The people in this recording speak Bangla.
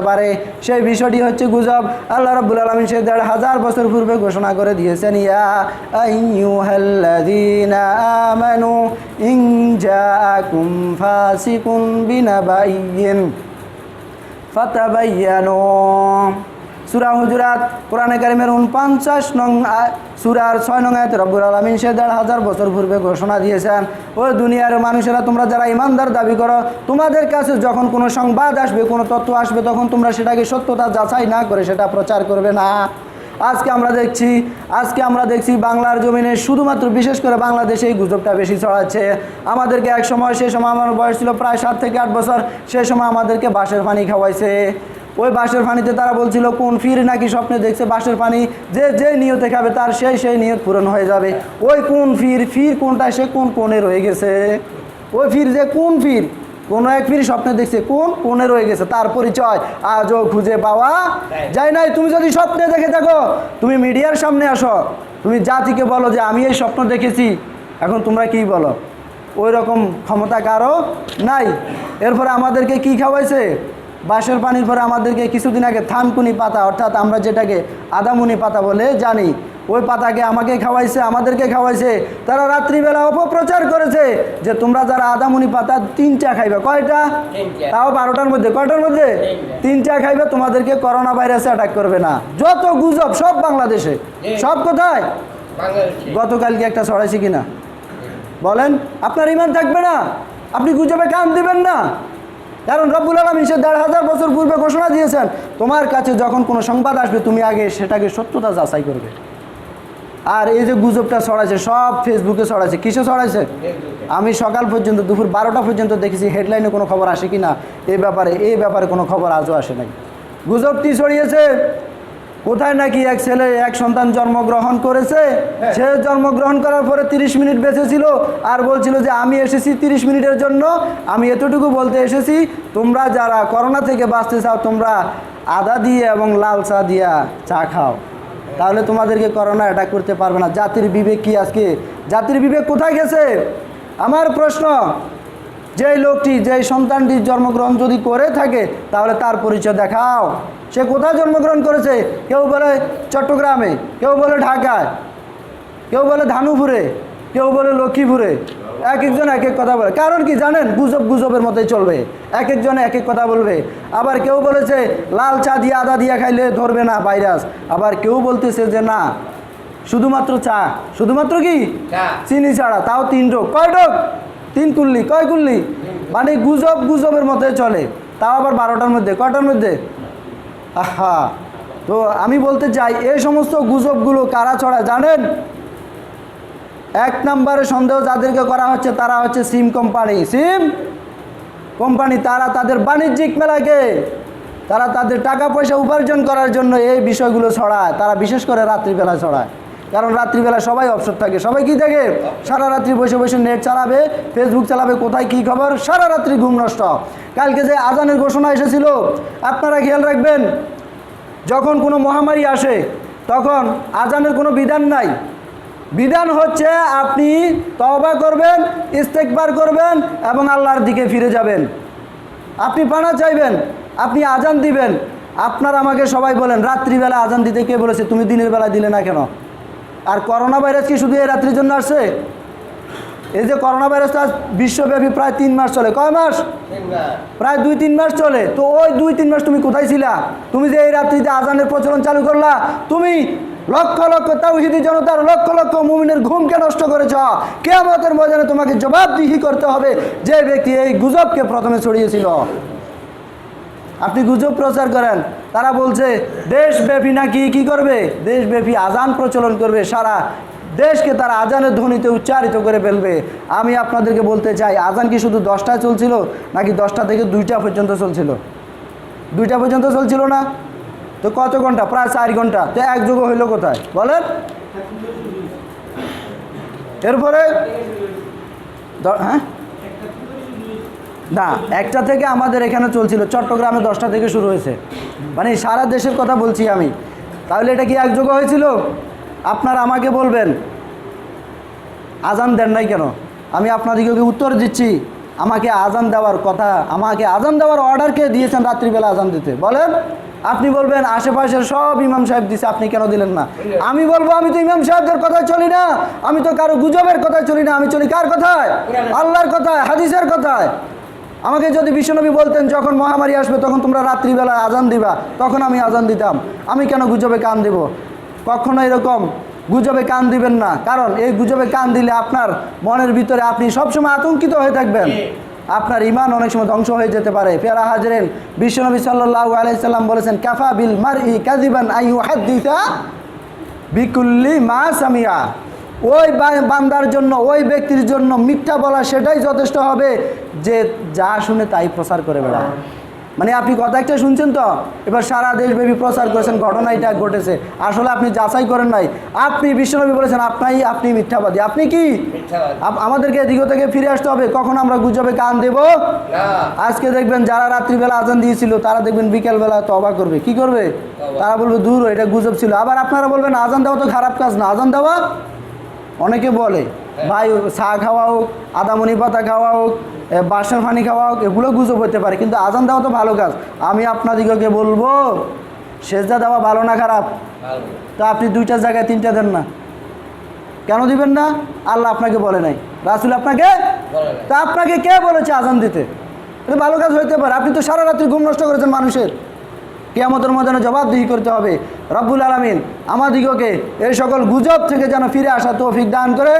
পারে। সেই বিষয়টি হচ্ছে গুজব। আল্লাহ রাব্বুল আলামিন সে দেড় হাজার বছর পূর্বে ঘোষণা করে দিয়েছেন, ইয়া আইয়ুহাল্লাযীনা আমানু, ইন জাআকুম ফাসিকুন বিনাবাইয়িন, ফাতাবাইয়ানু। সূরা হুজুরাত, কোরআনে কারিমের উনপঞ্চাশ নং সূরার ছয় নং আয়াতে আলামিন সে দেড় হাজার বছর পূর্বে ঘোষণা দিয়েছেন ও দুনিয়ার মানুষেরা তোমরা যারা ইমানদার দাবি করো, তোমাদের কাছে যখন কোনো সংবাদ আসবে, কোনো তথ্য আসবে, তখন তোমরা সেটাকে সত্যতা যাচাই না করে সেটা প্রচার করবে না। আজকে আমরা দেখছি, আজকে আমরা দেখছি বাংলার জমিনে শুধুমাত্র বিশেষ করে বাংলাদেশে এই গুজবটা বেশি ছড়াচ্ছে। আমাদেরকে এক সময়, সে সময় আমার বয়স ছিল প্রায় সাত থেকে আট বছর, সে সময় আমাদেরকে বাঁশের পানি খাওয়াইছে। ওই বাঁশের পানিতে তারা বলছিল, কোন ফির নাকি স্বপ্নে দেখছে বাঁশের পানি? যে যে নিয়তে খাবে তার সেই সেই নিয়ত পূরণ হয়ে যাবে। ওই কোন ফির ফির কোনটা সে কোন কোণে রয়ে গেছে? ওই ফির যে কোন ফির? কোনো এক ফির স্বপ্নে দেখছে, কোন কোণে রয়ে গেছে? তার পরিচয় আজও খুঁজে পাওয়া যায় নাই। তুমি যদি স্বপ্নে দেখে থাকো, তুমি মিডিয়ার সামনে আসো। তুমি জাতিকে বলো যে, আমি এই স্বপ্ন দেখেছি। এখন তোমরা কি বলো? ওই রকম ক্ষমতা কারও নাই। এরপরে আমাদেরকে কি খাওয়াইছে? বাঁশের পানির পরে আমাদেরকে কিছুদিন আগে থানকুনি পাতা অর্থাৎ আমরা যেটাকে আদামুনি পাতা বলে জানি ওই পাতাকে আমাকে খাওয়াইছে আমাদেরকে খাওয়াইছে। তারা রাত্রিবেলা অপপ্রচার করেছে যে তোমরা যারা আদামুনি পাতা তিনটা খাইবে কয়টা? তাও বারোটার মধ্যে কয়টার মধ্যে? তিনটা। খাইবে তোমাদেরকে করোনা ভাইরাসে অ্যাটাক করবে না। যত গুজব সব বাংলাদেশে। সব কোথায়? গতকালকে একটা ছড়াইছি কিনা? বলেন আপনার ইমান থাকবে না। আপনি গুজবে কান দিবেন না। কারণ রব্বুল আলমিন সে দেড় হাজার বছর পূর্বে ঘোষণা দিয়েছেন, তোমার কাছে যখন কোনো সংবাদ আসবে, তুমি আগে সেটাকে সত্যতা যাচাই করবে। আর এই যে গুজবটা ছড়াইছে, সব ফেসবুকে ছড়াইছে। কিসে ছড়াইছে? আমি সকাল পর্যন্ত, দুপুর বারোটা পর্যন্ত দেখেছি, হেডলাইনে কোনো খবর আসে কি না এই ব্যাপারে এই ব্যাপারে কোনো খবর আজও আসে নাই। গুজবটি ছড়িয়েছে কোথায় নাকি এক ছেলে এক সন্তান জন্মগ্রহণ করেছে? সে জন্মগ্রহণ করার পরে তিরিশ মিনিট বেঁচে ছিল আর বলছিল যে আমি এসেছি তিরিশ মিনিটের জন্য। আমি এতটুকু বলতে এসেছি তোমরা যারা করোনা থেকে বাঁচতে চাও তোমরা আদা দিয়ে এবং লাল চা দিয়া চা খাও। তাহলে তোমাদেরকে করোনা অ্যাটাক করতে পারবে না। জাতির বিবেক কি আজকে? জাতির বিবেক কোথায় গেছে? আমার প্রশ্ন যেই লোকটি যেই সন্তানটি জন্মগ্রহণ যদি করে থাকে তাহলে তার পরিচয় দেখাও। সে কোথায় জন্মগ্রহণ করেছে? কেউ বলে চট্টগ্রামে কেউ বলে ঢাকায় কেউ বলে ধানুপুরে কেউ বলে লক্ষ্মীপুরে। এক একজন এক এক কথা বলে। কারণ কি জানেন? গুজব গুজবের মতোই চলবে। এক একজন এক এক কথা বলবে। আবার কেউ বলেছে লাল চা দিয়ে আদা দিয়ে খাইলে ধরবে না ভাইরাস। আবার কেউ বলতেছে যে না শুধুমাত্র চা। শুধুমাত্র কি? চিনি ছাড়া। তাও তিন ডোক কয় ডোক তিন কুল্লি, কয় কুল্লি? মানে গুজব গুজবের মধ্যে চলে। তাও আবার বারোটার মধ্যে কটার মধ্যে? আহা! তো আমি বলতে চাই এই সমস্ত গুজবগুলো কারা ছড়ায় জানেন? এক নম্বরে সন্দেহ যাদেরকে করা হচ্ছে, তারা হচ্ছে সিম কোম্পানি। সিম কোম্পানি, তারা তাদের বাণিজ্যিক মেলাকে, তারা তাদের টাকা পয়সা উপার্জন করার জন্য এই বিষয়গুলো ছড়ায়। তারা বিশেষ করে রাত্রিবেলা ছড়ায়। কারণ রাত্রিবেলা সবাই অবসর থাকে। সবাই কি থাকে? সারা রাত্রি বসে বসে নেট চালাবে ফেসবুক চালাবে, কোথায় কি খবর? সারা রাত্রি ঘুম নষ্ট। কালকে যে আজানের ঘোষণা এসেছিল, আপনারা খেয়াল রাখবেন, যখন কোনো মহামারী আসে, তখন আজানের কোনো বিধান নাই। বিধান হচ্ছে আপনি তওবা করবেন, ইস্তেকবার করবেন এবং আল্লাহর দিকে ফিরে যাবেন। আপনি পানা চাইবেন, আপনি আজান দিবেন। আপনার আমাকে সবাই বলেন, রাত্রিবেলা আজান দিতে কে বলেছে? তুমি দিনের বেলা দিলে না কেন? আর করোনা ভাইরাস কি শুধু এই রাত্রির জন্য আসছে? এই যে করোনা ভাইরাসটা বিশ্বব্যাপী প্রায় তিন মাস চলে। কয় মাস? প্রায় দুই তিন মাস চলে। তো ওই দুই তিন মাস তুমি কোথায় ছিলা? তুমি যে এই রাত্রিতে আজানের প্রচলন চালু করলা, তুমি লক্ষ লক্ষ তাওহিদি জনতার লক্ষ লক্ষ মুমিনের ঘুমকে নষ্ট করেছ। কেয়ামতের ময়দানে তোমাকে জবাবদিহি করতে হবে। যে ব্যক্তি এই গুজবকে প্রথমে ছড়িয়েছিল। আপনি গুজব প্রচার করেন, তারা বলছে, দেশব্যাপী নাকি কি করবে? দেশব্যাপী আজান প্রচলন করবে, সারা দেশকে তারা আজানের ধ্বনিতে উচ্চারিত করে ফেলবে। আমি আপনাদেরকে বলতে চাই, আজান কি শুধু দশটায় চলছিল, নাকি দশটা থেকে দুইটা পর্যন্ত চলছিল? দুইটা পর্যন্ত চলছিল না? তো কত ঘণ্টা? প্রায় চার ঘণ্টা। তো এক যুগ হইল কোথায়? বলেন। এরপরে হ্যাঁ? না, একটা থেকে আমাদের এখানে চলছিল, চট্টগ্রামে দশটা থেকে শুরু হয়েছে। মানে সারা দেশের কথা বলছি আমি। তাহলে এটা কি একযোগ হয়েছিল? আপনারা আমাকে বলবেন। আজান দেন নাই কেন? আমি আপনাদেরকে উত্তর দিচ্ছি, আমাকে আজান দেওয়ার কথা, আমাকে আজান দেওয়ার অর্ডার কে দিয়েছেন রাত্রিবেলা আজান দিতে? বলেন, আপনি বলবেন, আশেপাশের সব ইমাম সাহেব দিছে, আপনি কেন দিলেন না? আমি বলব, আমি তো ইমাম সাহেবদের কথায় চলি না, আমি তো কারও গুজবের কথায় চলি না, আমি চলি কার কথায়? আল্লাহর কথায়, হাদিসের কথায়। আমাকে যদি বিশ্বনবী বলতেন যখন মহামারী আসবে, তখন তোমরা রাত্রিবেলা আজান দিবা, তখন আমি আজান দিতাম। আমি কেন গুজবে কান দেব? কখনো এরকম গুজবে কান দিবেন না। কারণ এই গুজবে কান দিলে আপনার মনের ভিতরে আপনি সবসময় আতঙ্কিত হয়ে থাকবেন। আপনার ইমান অনেক সময় ধ্বংস হয়ে যেতে পারে। পেয়ারা হাজরেন, বিশ্বনবী সাল্লাহ আলাইসাল্লাম বলেছেন, কাফা বিল মার ই কাদিবান আই হাদিসা বিকুল্লি মা সামিয়া ওই বান্দার জন্য ওই ব্যক্তির জন্য মিথ্যা বলা সেটাই যথেষ্ট হবে যে যা শুনে তাই প্রচার করে বেড়ায়। মানে আপনি কথা একটা শুনছেন তো? এবার সারা দেশব্যাপী প্রচার করেছেন ঘটনা এটা ঘটেছে। আসলে আপনি যাচাই করেন নাই। আপনি বিশ্বনবী বলেছেন আপনাই আপনি মিথ্যাবাদী। আপনি কি? আমাদেরকে এদিক থেকে ফিরে আসতে হবে। কখন আমরা গুজবে কান দেব? আজকে দেখবেন যারা রাত্রিবেলা আজান দিয়েছিল তারা দেখবেন বিকেলবেলা তবা করবে। কি করবে? তারা বলবে দূর এটা গুজব ছিল। আবার আপনারা বলবেন আজান দেওয়া তো খারাপ কাজ না। আজান দেওয়া অনেকে বলে ভাই চা খাওয়া হোক আদামনি পাতা খাওয়া হোক বাসন পানি খাওয়া হোক এগুলো গুজব হতে পারে কিন্তু আজান দেওয়া তো ভালো কাজ। আমি আপনাদিগকে বলব সেজদা দেওয়া ভালো না খারাপ? তা আপনি দুইটা জায়গায় তিনটা দেন না। কেন দিবেন না? আল্লাহ আপনাকে বলে নাই। রাসুল আপনাকে তা আপনাকে কে বলেছে আজান দিতে? এটা ভালো কাজ হইতে পারে। আপনি তো সারা রাত্রি ঘুম নষ্ট করেছেন মানুষের। কেয়ামতের মধ্যে জবাবদিহি করতে হবে। রব্বুল আলমিন আমাদিগকে এই সকল গুজব থেকে যেন ফিরে আসা তৌফিক দান করে।